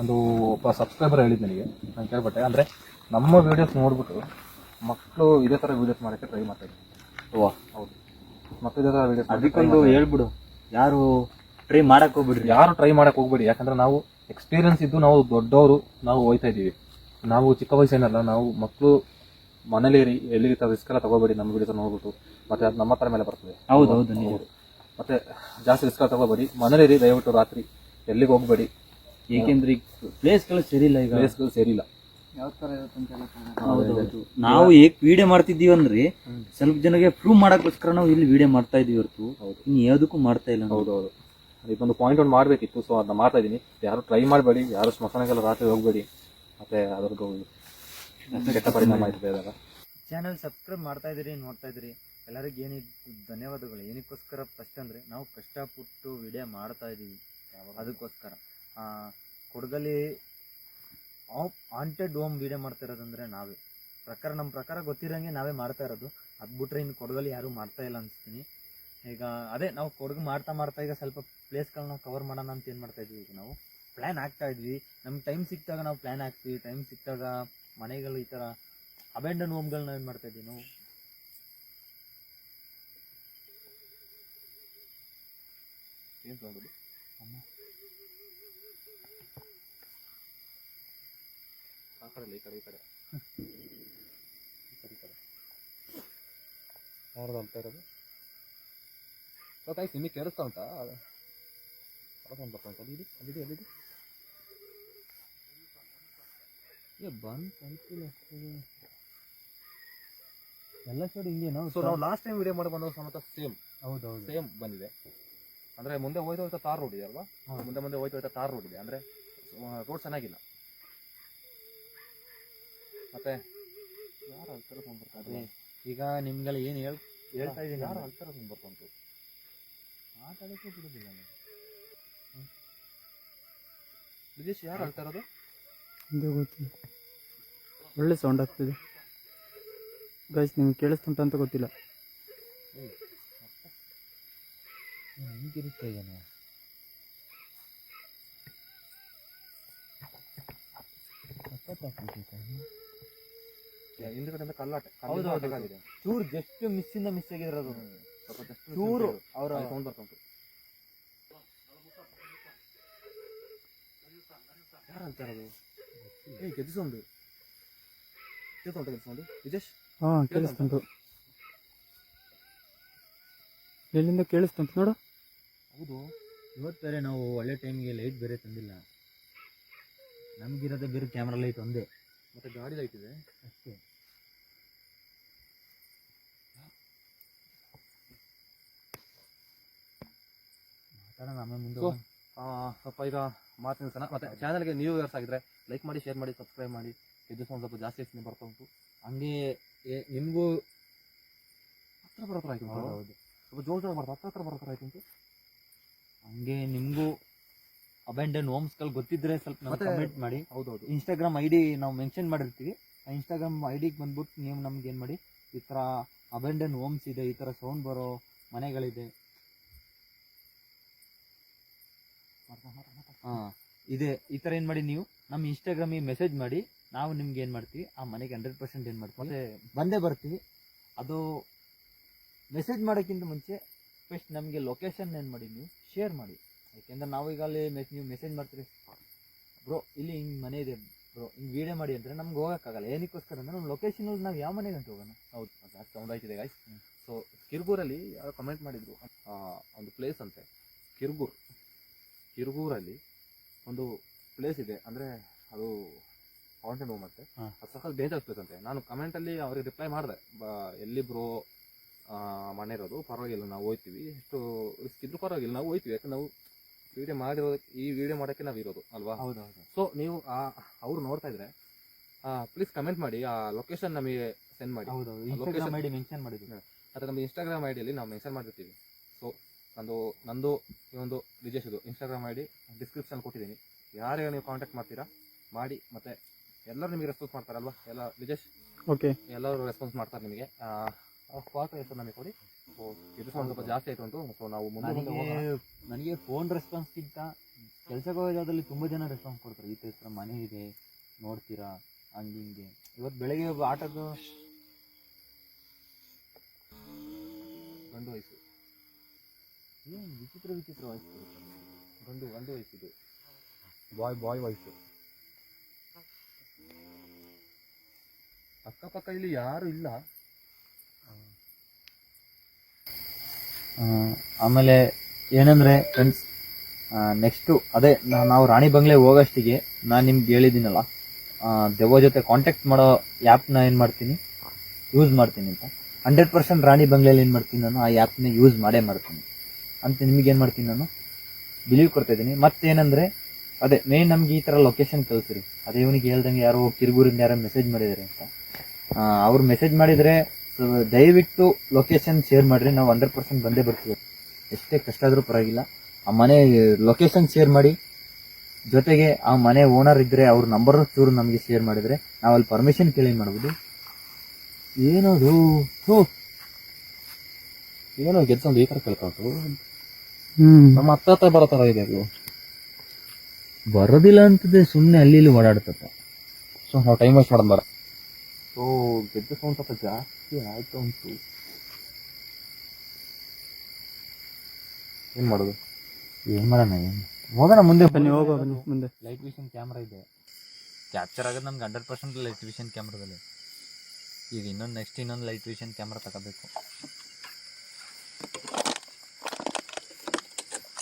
ಒಂದು ಒಬ್ಬ ಸಬ್ಸ್ಕ್ರೈಬರ್ ಹೇಳಿದ್ದೆ ನನಗೆ ನಾನು ಕೇಳ್ಪಟ್ಟೆ. ಅಂದ್ರೆ ನಮ್ಮ ವಿಡಿಯೋಸ್ ನೋಡ್ಬಿಟ್ಟು ಮಕ್ಕಳು ಇದೇ ತರ ವೀಡಿಯೋಸ್ ಮಾಡಕ್ಕೆ ಟ್ರೈ ಮಾಡ್ತಾರೆ ಓಹ್ ಹೌದು. ಮಕ್ಕಳು ಇದೇ ಥರ ವೀಡಿಯೋ ಅದಕ್ಕೊಂದು ಹೇಳ್ಬಿಡು. ಯಾರು ಟ್ರೈ ಮಾಡಕ್ ಹೋಗ್ಬಿಡ್ರಿ. ಯಾರು ಟ್ರೈ ಮಾಡಕ್ ಹೋಗ್ಬೇಡಿ. ಯಾಕಂದ್ರೆ ನಾವು ಎಕ್ಸ್ಪೀರಿಯನ್ಸ್ ಇದ್ದು ನಾವು ದೊಡ್ಡವರು ನಾವು ಹೋಯ್ತಾ ಇದೀವಿ ನಾವು ಚಿಕ್ಕ ವಯಸ್ಸೇನಲ್ಲ ನಾವು ಮಕ್ಕಳು ಮನೇಲಿ ಎಲ್ಲಿ ರಿಸ್ಕ್ ಎಲ್ಲ ತಗೋಬೇಡಿ ನಮ್ಮ ವಿಡಿಯೋಸ್ ನೋಡ್ಬಿಟ್ಟು. ಮತ್ತೆ ಅದು ನಮ್ಮ ಹತ್ರ ಮೇಲೆ ಬರ್ತದೆ. ಹೌದು ಹೌದು ನೀವು ಹೌದು. ಮತ್ತೆ ಜಾಸ್ತಿ ರಿಸ್ಕ್ ತಗೋಬೇಡಿ. ಮನೇಲಿ ಇರಿ ದಯವಿಟ್ಟು ರಾತ್ರಿ ಎಲ್ಲಿಗೆ ಹೋಗ್ಬೇಡಿ. ಏಕೆಂದ್ರೆ ಪ್ಲೇಸ್ಗಳು ಸರಿ ಇಲ್ಲ ಈಗ. ಪ್ಲೇಸ್ಗಳು ಸೇರಿಲ್ಲ. ಯಾವ ತರ ಇರುತ್ತೆ ಅಂತ ಹೇಳಕ್ ಹೌದು. ಹೌದು. ನಾವು ಏಕ್ ವಿಡಿಯೋ ಮಾಡ್ತಿದ್ದೀವಿ ಅಂದ್ರೆ ಸ್ವಲ್ಪ ಜನಗೆ ಪ್ರೂವ್ ಮಾಡೋಕ್ಕೋಸ್ಕರ ನಾವು ಇಲ್ಲಿ ವಿಡಿಯೋ ಮಾಡ್ತಾ ಇದೀವಿ ಹೊರತು. ಇನ್ನು ಯಾವುದಕ್ಕೂ ಮಾಡ್ತಾ ಇಲ್ಲ ನಾವು. ಹೌದು ಹೌದು. ಇದೊಂದು ಪಾಯಿಂಟ್ ಒಂದು ಮಾಡಬೇಕಿತ್ತು ಸೊ ಅದನ್ನ ಮಾಡ್ತಾ ಇದ್ದೀನಿ ಯಾರು ಟ್ರೈ ಮಾಡಬೇಡಿ ಯಾರು ಸ್ಮಶಾನಕ್ಕೆಲ್ಲ ರಾತ್ರಿ ಹೋಗ್ಬೇಡಿ. ಮತ್ತೆ ಅದರದ್ದು ಕೆಟ್ಟ ಪರಿಣಾಮ ಇರ್ತದೆ ಅದೆಲ್ಲ ಚಾನಲ್ ಸಬ್ಸ್ಕ್ರೈಬ್ ಮಾಡ್ತಾ ಇದ್ರಿ ನೋಡ್ತಾ ಇದೀರಿ. ಎಲ್ಲರಿಗೂ ಏನಿತ್ತು ಧನ್ಯವಾದಗಳು. ಏನಕ್ಕೋಸ್ಕರ ಫಸ್ಟ್ ಅಂದರೆ ನಾವು ಕಷ್ಟಪಟ್ಟು ವಿಡಿಯೋ ಮಾಡ್ತಾ ಇದ್ದೀವಿ. ಅದಕ್ಕೋಸ್ಕರ. ಕೊಡಗಲ್ಲಿ ಆಂಟೆಡ್ ಹೋಮ್ ವಿಡಿಯೋ ಮಾಡ್ತಾ ಇರೋದಂದರೆ ನಾವೇ. ಪ್ರಕಾರ ನಮ್ಮ ಪ್ರಕಾರ ಗೊತ್ತಿರೋಂಗೆ ನಾವೇ ಮಾಡ್ತಾ ಇರೋದು. ಅದು ಬಿಟ್ಟರೆ ಇನ್ನು ಕೊಡಗಲ್ಲಿ ಯಾರೂ ಮಾಡ್ತಾ ಇಲ್ಲ ಅನಿಸ್ತೀನಿ. ಈಗ ಅದೇ ನಾವು ಕೊಡಗು ಮಾಡ್ತಾ ಮಾಡ್ತಾ ಈಗ ಸ್ವಲ್ಪ ಪ್ಲೇಸ್ಗಳನ್ನ ಕವರ್ ಮಾಡೋಣ ಅಂತ ಏನು ಮಾಡ್ತಾ ಇದ್ವಿ ಈಗ ನಾವು? ಪ್ಲ್ಯಾನ್ ಆಗ್ತಾ ಇದ್ವಿ. ನಮ್ಗೆ ಟೈಮ್ ಸಿಕ್ಕಿದಾಗ ನಾವು ಪ್ಲ್ಯಾನ್ ಹಾಕ್ತೀವಿ. ಟೈಮ್ ಸಿಕ್ಕಿದಾಗ ಮನೆಗಳು ಈ ಥರ ಅಬೆಂಡನ್ ಹೋಮ್ಗಳನ್ನ ಏನು ಮಾಡ್ತಾ ಇದ್ವಿ ನಾವು? ಏನ್ ಅಮ್ಮ. ಆ ಕಡೆ ಈ ಕಡೆ ಈ ಕಡೆ. ಈ ಕಡೆ, ಈ ಕಡೆ. ಯಾರ್ದು ಅಂತ ಇರೋದು? ಗೊತ್ತಾಯ್ತು ನಿಮಗೆ ಕೇಳಿಸ್ತಾ ಉಂಟಾ? ಅದೊಂದು ಬರ್ತಾ ಉಂಟು. ಅಲ್ಲಿದೆ ಅಲ್ಲಿದೆ ಅಲ್ಲಿದೆ. ಏ ಬಂತು ಎಲ್ಲ ಸೈಡ್ ಹಿಂಗೆ ನಾವು ಸೊ ನಾವು ಲಾಸ್ಟ್ ಟೈಮ್ ವಿಡಿಯೋ ಮಾಡಿ ಬಂದವರು ಸಮೇತ ಸೇಮ್ ಹೌದೌದು. ಸೇಮ್ ಬಂದಿದೆ. ಅಂದ್ರೆ ಮುಂದೆ ಹೋಯ್ತು ಹೋಯ್ತಾ ತಾರ್ ರೋಡ್ ಇದೆ ಅಲ್ವಾ? ಮುಂದೆ ಮುಂದೆ ಹೋಯ್ತು ಹೋಯ್ತಾ ತಾರ್ ರೋಡ್ ಇದೆ. ಅಂದ್ರೆ ರೋಡ್ ಚೆನ್ನಾಗಿಲ್ಲ. ಮತ್ತೆ? ಯಾರು ಅಲ್ತರ ಬರ್ತಾರೆ ಈಗ ನಿಮ್ಗೆಲ್ಲ ಏನು ಹೇಳ್ ಹೇಳ್ತಾ ಇದ್ದೀನಿ. ಯಾರು ಅಲ್ತರ ಬರ್ಕೊಂತು ಮಾತಾಡಕ್ಕೆ ಬಿಡೋದಿಲ್ಲ ವಿದೇಶ್ ಯಾರು ಅಳ್ತಾ ಇರೋದು ಗೊತ್ತಿಲ್ಲ. ಒಳ್ಳೆ ಸೌಂಡ್ ಆಗ್ತಿದೆ. ಗೈಸ್ ನಿಮ್ಗೆ ಕೇಳಿಸ್ತುಂಟ ಅಂತ ಗೊತ್ತಿಲ್ಲ. ಹಿಂಗಿರುತ್ತೆ ಏನು ನಾವು ಹಿಂದ್ಗಡೆಯಿಂದ ಕಲ್ಲಾಟ ಹೌದು, ಹೌದು. ಚೂರು ಜಸ್ಟ್ ಮಿಸ್ ಇಂದ ಮಿಸ್ ಆಗಿದ್ರೆ ಅದು ಚೂರು ಅವ್ರ ಸೌಂಡ್ ಬರ್ತಂತು ಯಾರು ಏ ಗೆದ್ದು ಸೌಂಡ್ ಕೇಳ್ತಾ ಉಂಟು ಸೌಂಡ್ ವಿಜೇಶ್ ಹಾಂ ಕೇಳಿಸ್ತುಂಟು ಎಲ್ಲಿಂದ ಕೇಳಿಸ್ತಂತ ನೋಡು. ಹೌದು ಇವತ್ತು ಬೇರೆ ನಾವು ಒಳ್ಳೆ ಟೈಮ್ಗೆ ಲೈಟ್ ಬೇರೆ ತಂದಿಲ್ಲ. ನಮಗಿರೋದೇ ಬೇರೆ ಕ್ಯಾಮ್ರಾ ಲೈಟ್ ಒಂದೇ. ಮತ್ತು ಗಾಡಿ ಲೈಟ್ ಇದೆ. ಅಷ್ಟೇ. ಮಾತಾಡೋಣ ಆಮೇಲೆ ಮುಂದೆ ಸ್ವಲ್ಪ ಈಗ ಮಾತಿನ ಸಣ್ಣ ಮತ್ತೆ ಚಾನಲ್ಗೆ ನೀವು ವ್ಯೂವರ್ಸ್ ಆಗಿದ್ರೆ ಲೈಕ್ ಮಾಡಿ ಶೇರ್ ಮಾಡಿ ಸಬ್ಸ್ಕ್ರೈಬ್ ಮಾಡಿ. ಇದು ಒಂದು ಸ್ವಲ್ಪ ಜಾಸ್ತಿ ಬರ್ತಾ ಉಂಟು. ಹಂಗೆ ಏ- ನಿಮಗೂ ಹತ್ರ ಬರೋ ಥರ ಆಯ್ತು. ಹೌದು. ಸ್ವಲ್ಪ ಜೋರ್ ಜೋರ್ ಬರ್ತಾ ಹತ್ರ ಹತ್ರ ಬರೋ ಥರ ಆಯ್ತು ಹಂಗೆ ನಿಮಗೂ ಅಬೆಂಡನ್ ಹೋಮ್ಸ್ಗಳು ಗೊತ್ತಿದ್ರೆ ಸ್ವಲ್ಪ ಕಮೆಂಟ್ ಮಾಡಿ. ಹೌದೌದು. ಇನ್ಸ್ಟಾಗ್ರಾಮ್ ಐ ಡಿ ನಾವು ಮೆನ್ಷನ್ ಮಾಡಿರ್ತೀವಿ. ಆ ಇನ್ಸ್ಟಾಗ್ರಾಮ್ ಐ ಡಿಗೆ ಬಂದ್ಬಿಟ್ಟು ನೀವು ನಮ್ಗೆ ಏನು ಮಾಡಿ ಈ ಥರ ಅಬೆಂಡನ್ ಹೋಮ್ಸ್ ಇದೆ ಈ ಥರ ಸೌಂಡ್ ಬರೋ ಮನೆಗಳಿದೆ. ಹಾಂ ಇದೆ. ಈ ತರ ಏನು ಮಾಡಿ ನೀವು ನಮ್ಮ ಇನ್ಸ್ಟಾಗ್ರಾಮಿಗೆ ಮೆಸೇಜ್ ಮಾಡಿ ನಾವು ನಿಮ್ಗೆ ಏನು ಮಾಡ್ತೀವಿ ಆ ಮನೆಗೆ ಹಂಡ್ರೆಡ್ ಪರ್ಸೆಂಟ್ ಏನು ಮಾಡ್ತೀವಿ. ಬಂದೇ ಬರ್ತೀವಿ. ಅದು ಮೆಸೇಜ್ ಮಾಡೋಕ್ಕಿಂತ ಮುಂಚೆ ಫಸ್ಟ್ ನಮಗೆ ಲೊಕೇಶನ್ ಏನು ಮಾಡಿ ನೀವು ಶೇರ್ ಮಾಡಿ. ಯಾಕೆಂದ್ರೆ ನಾವು ಈಗ ಅಲ್ಲಿ ಮೆಸ್- ನೀವು ಮೆಸೇಜ್ ಮಾಡ್ತೀರಿ. ಬ್ರೋ ಇಲ್ಲಿ ಹಿಂಗೆ ಮನೆ ಇದೆ. ಬ್ರೋ ಹಿಂಗೆ ವೀಡಿಯೋ ಮಾಡಿ ಅಂದರೆ ನಮ್ಗೆ ಹೋಗೋಕ್ಕಾಗಲ್ಲ. ಏನಕ್ಕೋಸ್ಕರ ಅಂದರೆ ನಮ್ಮ ಲೊಕೇಶನಲ್ಲಿ ನಾವು ಯಾವ ಮನೆಗೆ ಅಂತ ಹೋಗೋಣ? ಹೌದು. ಅದು ಸೌಂಡ್ ಆಯ್ತಿದೆ ಗಾಯ್ಸ್ ಸೊ ಕಿರ್ಗೂರಲ್ಲಿ ಯಾರು ಕಮೆಂಟ್ ಮಾಡಿದ್ರು. ಒಂದು ಪ್ಲೇಸ್ ಅಂತೆ. ಕಿರ್ಗೂರು. ಕಿರ್ಗೂರಲ್ಲಿ ಒಂದು ಪ್ಲೇಸ್ ಇದೆ. ಅಂದರೆ ಅದು ಫೌಂಟೇನ್ ಹೋಮ್ ಅಂತೆ. ಅದು ಸಕಲ್ ಬೇಜಾಗ್ತದಂತೆ ನಾನು ಕಮೆಂಟಲ್ಲಿ ಅವ್ರಿಗೆ ರಿಪ್ಲೈ ಮಾಡಿದೆ. ಎಲ್ಲಿ ಬ್ರೋ ಮನೆ ಇರೋದು ಪರವಾಗಿಲ್ಲ ನಾವು ಹೋಯ್ತೀವಿ. ಎಷ್ಟು ರಿಸ್ಕ್ ಇದ್ರೂ ಪರವಾಗಿಲ್ಲ ನಾವು ಹೋಯ್ತೀವಿ. ಯಾಕಂದ್ರೆ ನಾವು ವಿಡಿಯೋ ಮಾಡಿರೋದಕ್ಕೆ ಈ ವಿಡಿಯೋ ಮಾಡೋಕ್ಕೆ ನಾವು ಇರೋದು ಅಲ್ವಾ? ಹೌದೌದು. ಸೊ ನೀವು ಆ ಅವ್ರು ನೋಡ್ತಾ ಇದ್ರೆ ಪ್ಲೀಸ್ ಕಮೆಂಟ್ ಮಾಡಿ ಆ ಲೊಕೇಶನ್ ನಮಗೆ ಸೆಂಡ್ ಮಾಡಿ. ಲೊಕೇಶನ್ ಐಡಿ ಮೆನ್ಷನ್ ಮಾಡಿದ್ದೀವಿ. ಅಥವಾ ನಮ್ಮ ಇನ್ಸ್ಟಾಗ್ರಾಮ್ ಐಡಿಯಲ್ಲಿ ನಾವು ಮೆನ್ಷನ್ ಮಾಡಿರ್ತೀವಿ ಸೊ ನಂದು ನಂದು ಈ ಒಂದು ವಿಜೇಶ್ ಇದು. ಇನ್ಸ್ಟಾಗ್ರಾಮ್ ಐ ಡಿ ಡಿಸ್ಕ್ರಿಪ್ಷನ್ ಕೊಟ್ಟಿದ್ದೀನಿ. ಯಾರ್ಯಾರು ನೀವು ಕಾಂಟ್ಯಾಕ್ಟ್ ಮಾಡ್ತೀರಾ ಮಾಡಿ ಮತ್ತೆ ಎಲ್ಲರೂ ನಿಮಗೆ ರೆಸ್ಪಾನ್ಸ್ ಮಾಡ್ತಾರಲ್ವಾ? ಎಲ್ಲ ವಿಜೇಶ್ ಓಕೆ ಎಲ್ಲರೂ ರೆಸ್ಪಾನ್ಸ್ ಮಾಡ್ತಾರೆ ನಿಮಗೆ. ಹೆಸರು ನಮಗೆ ಕೊಡಿ ಸೊ ಇದು ಸ್ವಲ್ಪ ಜಾಸ್ತಿ ಆಯ್ತು ಅಂತ ಸೊ ನಾವು ಮುಂದೆ ಮುಂದೆ ಹೋಗೋಣ ನನಗೆ ನನಗೆ ಫೋನ್ ರೆಸ್ಪಾನ್ಸ್ಗಿಂತ ಕೆಲ್ಸಕ್ಕೆ ಹೋಗೋ ತುಂಬಾ ಜನ ರೆಸ್ಪಾನ್ಸ್ ಕೊಡ್ತಾರೆ ಈ ಥರ ಮನೆ ಇದೆ ನೋಡ್ತೀರಾ ಹಂಗೆ ಹಿಂಗೆ ಇವತ್ತು ಬೆಳಗ್ಗೆ ಒಬ್ಬ ಆಟೋದು ಗಂಡು ವಯಸ್ಸು. ಏನು ವಿಚಿತ್ರ ವಿಚಿತ್ರ ವಾಯ್ಸ್ ಗಂಡು ಗಂಡು ವಯಸ್ಸಿದು ಬಾಯ್ ಬಾಯ್ ವಯಸ್ಸು. ಅಕ್ಕಪಕ್ಕ ಇಲ್ಲಿ ಯಾರು ಇಲ್ಲ. ಆಮೇಲೆ ಏನಂದರೆ ಫ್ರೆಂಡ್ಸ್ ನೆಕ್ಸ್ಟು ಅದೇ ನಾವು ರಾಣಿ ಬಂಗ್ಲೆ ಹೋಗೋಷ್ಟಿಗೆ ನಾನು ನಿಮ್ಗೆ ಹೇಳಿದ್ದೀನಲ್ಲ ದೆವ್ವ ಜೊತೆ ಕಾಂಟ್ಯಾಕ್ಟ್ ಮಾಡೋ ಆ್ಯಪ್ನ ಏನು ಮಾಡ್ತೀನಿ ಯೂಸ್ ಮಾಡ್ತೀನಿ ಅಂತ. ಹಂಡ್ರೆಡ್ ಪರ್ಸೆಂಟ್ ರಾಣಿ ಬಂಗ್ಲೆಯಲ್ಲಿ ಏನು ಮಾಡ್ತೀನಿ ನಾನು, ಆ ಆ್ಯಪ್ನ ಯೂಸ್ ಮಾಡೇ ಮಾಡ್ತೀನಿ. ಅಂತ ನಿಮಗೇನು ಮಾಡ್ತೀನಿ ನಾನು ಬಿಲೀವ್ ಕೊಡ್ತಾ ಇದ್ದೀನಿ. ಮತ್ತೇನಂದರೆ ಅದೇ ಮೇನ್ ನಮ್ಗೆ ಈ ಥರ ಲೊಕೇಶನ್ ಕಳಿಸ್ರಿ. ಅದೇ ಇವನಿಗೆ ಹೇಳ್ದಂಗೆ ಯಾರೋ ಕಿರುಗೂರಿಂದ ಯಾರೋ ಮೆಸೇಜ್ ಮಾಡಿದ್ದಾರೆ ಅಂತ. ಅವ್ರು ಮೆಸೇಜ್ ಮಾಡಿದರೆ ಸೊ ದಯವಿಟ್ಟು ಲೊಕೇಶನ್ ಶೇರ್ ಮಾಡಿರಿ. ನಾವು ಹಂಡ್ರೆಡ್ ಪರ್ಸೆಂಟ್ ಬಂದೇ ಬರ್ತೀವಿ. ಎಷ್ಟೇ ಕಷ್ಟ ಆದರೂ ಪರವಾಗಿಲ್ಲ. ಆ ಮನೆ ಲೊಕೇಶನ್ ಶೇರ್ ಮಾಡಿ. ಜೊತೆಗೆ ಆ ಮನೆ ಓನರ್ ಇದ್ದರೆ ಅವ್ರ ನಂಬರ್ ಚೂರು ನಮಗೆ ಶೇರ್ ಮಾಡಿದ್ರೆ ನಾವು ಅಲ್ಲಿ ಪರ್ಮಿಷನ್ ಕೇಳಿ ಮಾಡ್ಬೋದು. ಏನದು? ಹ್ಞೂ ಏನೋ ಗೆದ್ದೊಂದು ಈ ಥರ ಕೇಳ್ಕೊಂಡು ಹ್ಮ್. ನಮ್ಮ ಅತ್ತ ಹತ್ರ ಬರೋ ಥರ ಇದೆ ಅದು. ಬರೋದಿಲ್ಲ ಅಂತದೆ ಸುಮ್ಮನೆ ಅಲ್ಲಿ ಇಲ್ಲಿ ಓಡಾಡ್ತಪ್ಪ. ಸೊ ನಾವು ಟೈಮ್ ವೇಸ್ಟ್ ಮಾಡೋದು ಬರ ಸೊ ಗೆದ್ದ ಸೌಂಡ್ ಸ್ವಲ್ಪ ಜಾಸ್ತಿ ಆಯ್ತು ಉಂಟು ಏನು ಮಾಡೋದು ಏನ್ ಮಾಡೋಣ ಏನು ಹೋಗೋಣ ಮುಂದೆ ಬನ್ನಿ ಹೋಗೋ ಬನ್ನಿ ಮುಂದೆ. ಲೈಟ್ ವಿಷನ್ ಕ್ಯಾಮ್ರಾ ಇದೆ. ಕ್ಯಾಪ್ಚರ್ ಆಗೋದು ನಮ್ಗೆ ಹಂಡ್ರೆಡ್ ಪರ್ಸೆಂಟ್ ಲೈಟ್ ವಿಷನ್ ಕ್ಯಾಮ್ರಾದಲ್ಲಿ ಈಗ ಇನ್ನೊಂದು ನೆಕ್ಸ್ಟ್ ಇನ್ನೊಂದು ಲೈಟ್ ವಿಷನ್ ಕ್ಯಾಮ್ರಾ ತಗೋಬೇಕು.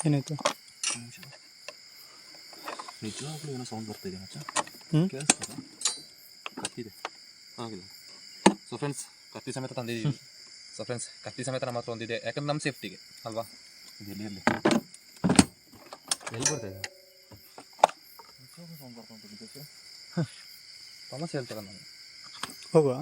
ಏನಾಯ್ತು? ನಿಜವಾಗ್ಲೂ ಏನೋ ಸೌಂಡ್ ಬರ್ತಿದೆ ಮಚ್ಚ. ಹ್ಮ್? ಕೇಳಿಸ್ತದ ಕತ್ತಿದೆ ಆಗಿಲ್ಲ ಸೊ ಫ್ರೆಂಡ್ಸ್ ಕತ್ತಿ ಸಮೇತ ತಂದಿದ್ದೀವಿ ಸೊ ಫ್ರೆಂಡ್ಸ್ ಕತ್ತಿ ಸಮೇತ ನಮ್ಮ ಹತ್ರ ಒಂದಿದೆ. ಯಾಕಂದ್ರೆ ನಮ್ಮ ಸೇಫ್ಟಿಗೆ ಅಲ್ವಾ? ಎಲ್ಲಿ ಎಲ್ಲಿ ಎಲ್ಲಿ ಬರ್ತಾ ಇದೆ? ಸಮಸ್ಯೆ ಹೇಳ್ತಾರೆ ನಾನು? ಹೋಗುವ.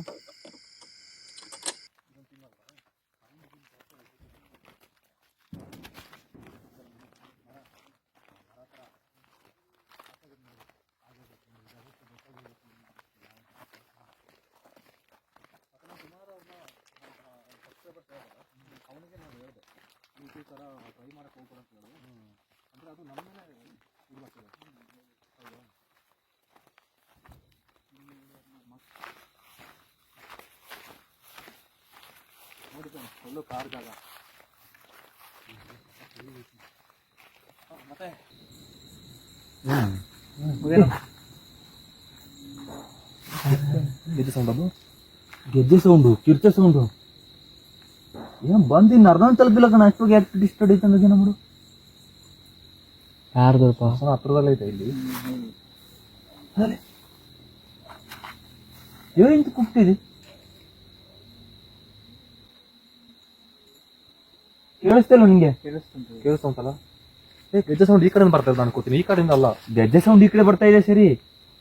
ಅವನಿಗೆ ನಾನು ಹೇಳಿದೆ ಈ ಥರ ಟ್ರೈ ಮಾಡಕ್ಕೆ ಹೋಗ್ಬೇಡ ಅಂತ ಹೇಳಿದೆ ಅಂದರೆ ಅದು ನಮ್ಮ ಮೇಲೆ ಇದು ಬರ್ತದೆ ಹೌದಾ ನೋಡಿದ್ದೆ ಒಳ್ಳೆ ಕಾರ್ ಜಾಗ. ಮತ್ತೆ? ಇದು ಸೌಂಡು ಗೆದ್ದೆ ಸೌಂಡು ಕಿರ್ಚೆ ಸೌಂಡು ಏನ್ ಬಂದು ಇನ್ನು ಅರ್ಧ ತಲುಪಿಲ್ಲ ಕಣ ಅಷ್ಟು ಯಾಕೆ ಡಿಸ್ಟರ್ಡ್ ಐತೆ ಅಂದ್ರೆ ನಮ್ಮ ಯಾರ್ದಪ್ಪ? ಹತ್ರದಲ್ಲೇ ಇದೆ ಇಲ್ಲಿ. ಎಂತ ಕುಗ್ತಿದೆ ಕೇಳಿಸ್ತಿಲ್ಲ ನಿಂಗೆ? ಕೇಳಿಸ್ತಂತಲ್ಲ ಏ ಗೆಜ್ಜೆ ಸೌಂಡ್ ಈ ಕಡೆಯಿಂದ ಬರ್ತಾ ಇದೆ ಅನ್ಕೋತೀನಿ. ಈ ಕಡೆಯಿಂದ ಅಲ್ಲ. ಗೆಜ್ಜೆ ಸೌಂಡ್ ಈ ಕಡೆ ಬರ್ತಾ ಇದೆ ಸರಿ.